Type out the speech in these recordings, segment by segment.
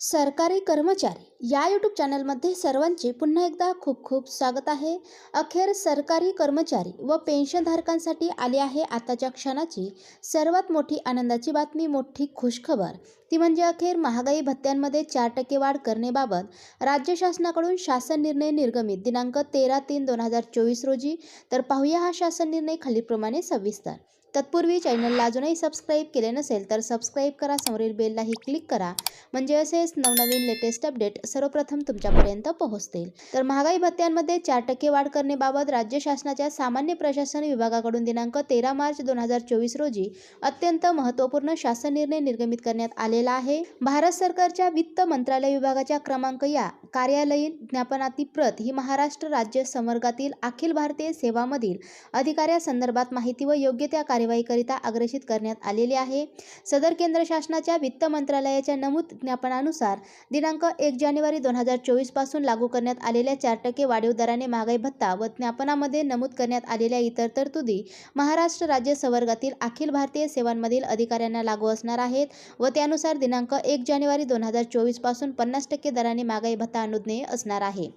सरकारी कर्मचारी या यूट्यूब चॅनलमध्ये सर्वांचे पुन्हा एकदा खूप खूप स्वागत आहे. अखेर सरकारी कर्मचारी व पेन्शनधारकांसाठी आली आहे आताच्या क्षणाची सर्वात मोठी आनंदाची बातमी मोठी खुशखबर. ती म्हणजे अखेर महागाई भत्त्यांमध्ये चार टक्के वाढ करण्याबाबत राज्य शासनाकडून शासन निर्णय निर्गमित. दिनांक तेरा तीन दोन हजार चोवीस रोजी. तर पाहूया हा शासन निर्णय खालीलप्रमाणे सविस्तर. तत्पूर्वी चॅनलला अजूनही सबस्क्राईब केले नसेल तर सबस्क्राईब करा समोरील बेललाही क्लिक करा. म्हणजे असेच नवनवीन लेटेस्ट अपडेट सर्वप्रथम तुमच्यापर्यंत पोहोचतील. तर महागाई भत्त्यांमध्ये चार टक्के वाढ करण्याबाबत राज्य शासनाच्या सामान्य प्रशासन विभागाकडून दिनांक तेरा मार्च दोन हजार चोवीस रोजी अत्यंत महत्त्वपूर्ण शासन निर्णय निर्गमित करण्यात आलेला आहे. भारत सरकारच्या वित्त मंत्रालय विभागाच्या क्रमांक या कार्यालयीन ज्ञापनाती प्रत ही महाराष्ट्र राज्य संवर्गातील अखिल भारतीय सेवामधील अधिकाऱ्यासंदर्भात माहिती व योग्य त्या कार्यवाहीकरिता अग्रेषित करण्यात आलेली आहे. सदर केंद्र शासनाच्या वित्त मंत्रालयाच्या नमूद ज्ञापनानुसार दिनांक एक जानेवारी दोन हजार चोवीसपासून लागू करण्यात आलेल्या चार टक्के वाढीव दराने महागाई भत्ता व ज्ञापनामध्ये नमूद करण्यात आलेल्या इतर तरतुदी महाराष्ट्र राज्य संवर्गातील अखिल भारतीय सेवांमधील अधिकाऱ्यांना लागू असणार आहेत व त्यानुसार दिनांक एक जानेवारी दोन हजार चोवीसपासून पन्नास टक्के दराने महागाई भत्ता अनुज्ञेय असणार आहे.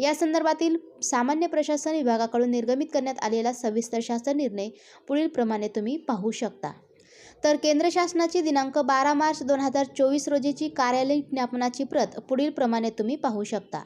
या संदर्भातील सामान्य प्रशासन विभागाकडून निर्गमित करण्यात आलेला सविस्तर शासन निर्णय पुढील प्रमाणे तुम्ही पाहू शकता. तर केंद्र शासनाची दिनांक बारा मार्च दोन हजार चोवीस रोजीची कार्यालयीन ज्ञापनाची प्रत पुढील प्रमाणे तुम्ही पाहू शकता.